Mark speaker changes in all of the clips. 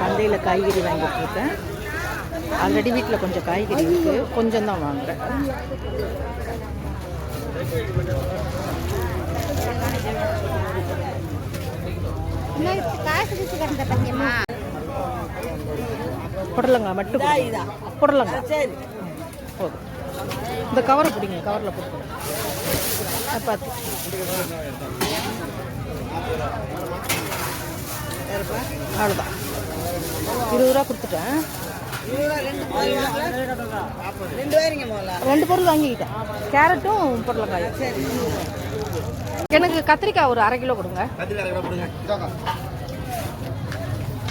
Speaker 1: சந்தையில் காய்கறி வாங்கிட்டு இருக்கேன் ஆல்ரெடி வீட்டில் கொஞ்சம் காய்கறி இருக்குது கொஞ்சம் தான்
Speaker 2: பத்தியம்மா
Speaker 1: புடலங்காய் மட்டும். புடலங்காய்.
Speaker 3: சரி.
Speaker 1: போதும். இந்த கவரை பிடிங்க கவரில் போட்டு பார்த்து அவ்வளோதான் இருபது ரூபா கொடுத்துட்டேன்.
Speaker 3: ரெண்டு
Speaker 1: பொருள் வாங்கிக்கிட்டேன். கேரட்டும் புடலங்காயும் எனக்கு கத்திரிக்காய் ஒரு அரை கிலோ கொடுங்க.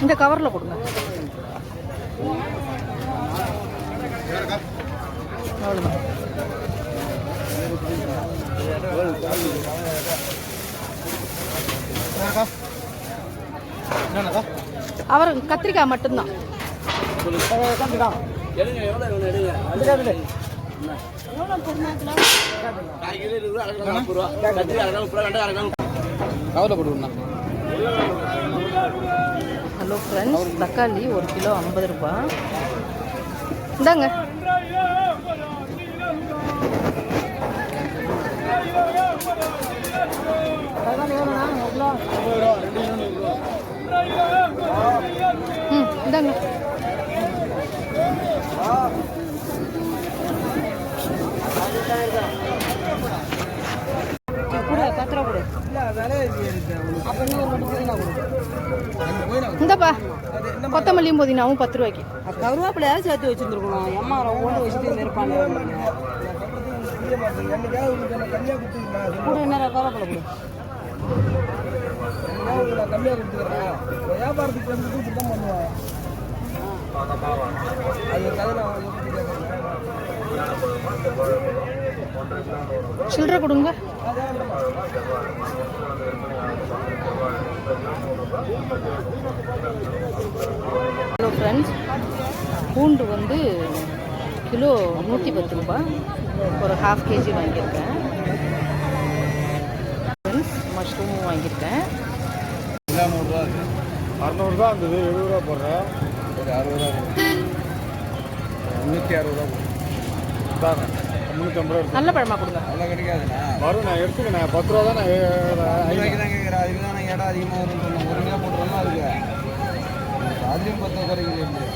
Speaker 1: இந்த கவரில் கொடுங்க. அவ்வளோதான் அவர் கத்திரிக்காய் மட்டும்தான். ஹலோ ஃப்ரெண்ட்ஸ் தக்காளி ஒரு கிலோ ஐம்பது ரூபாய் இந்தாங்க. ம் கொடு இந்தப்பா. கொத்தமல்லியும் புதினாவும் பத்து ரூபாய்க்கு.
Speaker 3: கருவேப்பிலையாவது சேர்த்து வச்சுருந்துருக்கணும் அம்மா ஓட்டு வச்சுட்டு இருப்பாங்க கூட என்ன கருவேப்பிலை கொடு
Speaker 4: வியாபாரத்துக்கு வந்து தான் கதை
Speaker 1: சில்லற கொடுங்க. ஹலோ ஃப்ரெண்ட்ஸ் பூண்டு வந்து கிலோ நூற்றி பத்து ரூபாய். ஒரு ஹாஃப் கேஜி வாங்கியிருக்கேன். ஃப்ரெண்ட்ஸ் மஷ்ரூமும் வாங்கியிருக்கேன்.
Speaker 4: நூறுரூவா அறநூறுபா இருந்தது எழுபது ரூபா போடுறேன். ஒரு அறுபது ரூபா முந்நூற்றி அறுபது ரூபா முந்நூற்றம்பது ரூபா
Speaker 1: நல்ல பழமா கொடுங்க.
Speaker 4: அவ்வளோ கிடைக்காதுண்ணா. வரும் நான் எடுத்துக்கண்ணே பத்து ரூபா தான் நான் தான் கேட்குறேன் அதுக்கு தான் நான் இடம் அதிகமாக வரும்னு சொன்னேன். ஒரு கிலோ போட்டுருவோம் அதுக்கு. அதுலேயும் பத்து குறைக்குது அரை கிலோ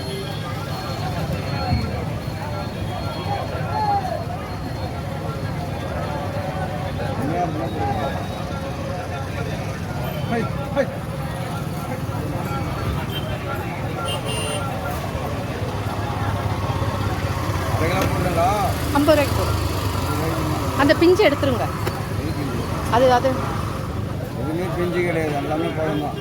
Speaker 1: ஐம்பது ரூபாய்க்கு போடும் அந்த பிஞ்சு எடுத்துருங்க. அது அது.
Speaker 4: எதுவுமே பிஞ்சு கிடையாது. எல்லாமே பழம் தான்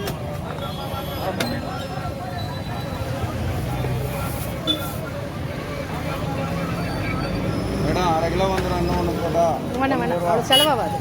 Speaker 4: மேடம் அரை கிலோ வந்துடும் இன்னும் ஒன்று போட்டா.
Speaker 1: வேணாம் வேணாம். அவ்வளோ செலவாகாது.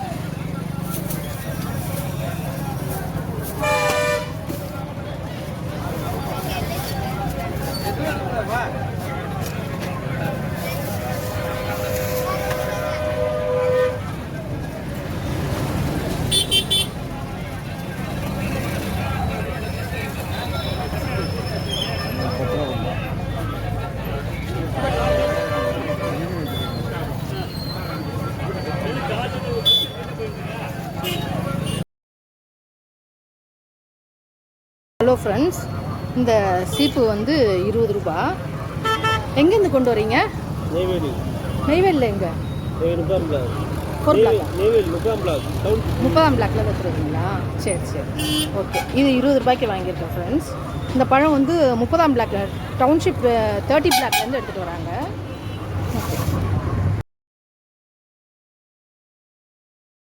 Speaker 1: ஃப்ரெண்ட்ஸ் இந்த சீப்பு வந்து இருபது ரூபா. எங்கேருந்து கொண்டு வரீங்க?
Speaker 5: நெய்வேலி.
Speaker 1: நெய்வேலியில் எங்க? முப்பதாம் பிளாக்ல வச்சுருக்கீங்களா? சரி சரி. ஓகே இது இருபது ரூபாய்க்கு வாங்கியிருக்கேன் ஃப்ரெண்ட்ஸ் இந்த பழம் வந்து முப்பதாம் பிளாக் டவுன்ஷிப் தேர்ட்டி பிளாக்லேருந்து எடுத்துகிட்டு வராங்க. ஓகே